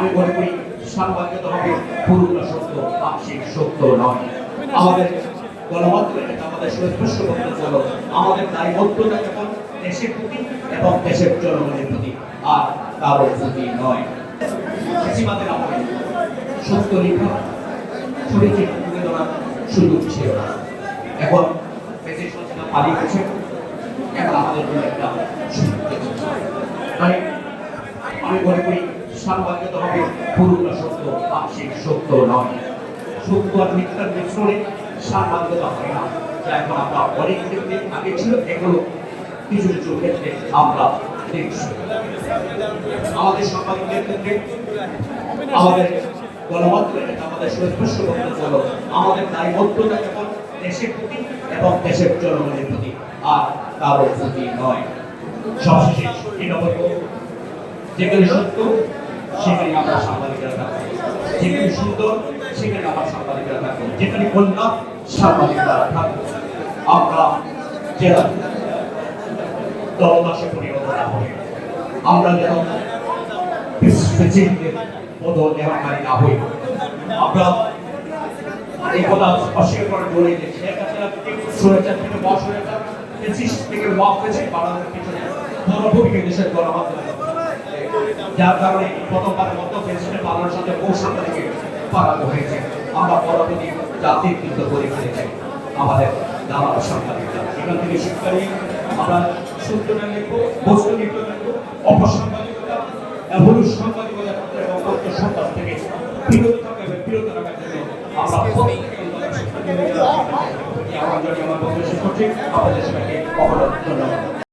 আমি মনে করি সাংবাদিকতা হবে পুরোটা সত্য, আংশিক সত্য নয়। আমাদের গণমাধ্যমের আমাদের সুস্পষ্ট বক্তব্য হলো আমাদের দায়বদ্ধতা যেমন দেশের এবং দেশের জনগণের আর কারও নয়। সত্য লেখা শুনেছি তুলে ধরার সুযোগ ছিল না। এখন বেশি সচেতন পালিয়ে গেছে। এখন আমাদের এসেছে। আমি মনে করি সাংবাদিকতা হবে পুরোটা সত্য আংশিক সত্য নয়। সত্য আর মিথ্যার মিশ্রণে সাংবাদিকতা হয় না। যা এখন আমরা অনেক ক্ষেত্রে আগে ছিল এগুলো কিছু কিছু ক্ষেত্রে আমরা দেখছি। আমাদের সাংবাদিকদের ক্ষেত্রে, আমাদের গণমাধ্যমের আমাদের সুস্পষ্ট বক্তব্য হলো, আমাদের দায়বদ্ধতা যেমন দেশের প্রতি এবং দেশের জনগণের প্রতি আর কারও প্রতি নয়। সবশেষে এটা বলব, যেখানে সত্য সেখানে আমরা সাংবাদিকরা থাকব। যেখানে সুন্দর, সেখানে আমার সাংবাদিকরা থাকব। যেখানে কন্যা সাংবাদিকরা থাকব। আমরা জেলা দলদাসে পরিণত না হই। আমরা যেন না হই। আমরা এই কথা অস্বীকার করে বলে থেকে বস হয়েছে থেকে ওয়াক হয়েছে, বাংলাদেশের পিছনে ভূমিকা দেশের যার কারণে প্রথমবারের মতো প্রেসিডেন্ট বাংলার সাথে কৌশলটা থেকে পালানো হয়েছে। আমরা পরবর্তী জাতির কিন্তু করে ফেলেছি। আমাদের দালাল সাংবাদিকরা। এখান থেকে শিক্ষা নিয়ে আমরা সত্যটা লিখব, বস্তু লিখতে লিখব অপসাংবাদিকতা এমন সাংবাদিকতা এবং তথ্য থেকে বিরত থাকা বিরত রাখার জন্য আমরা আমার বন্ধু শেষ করছি আপনাদের সবাইকে অপরাধ ধন্যবাদ।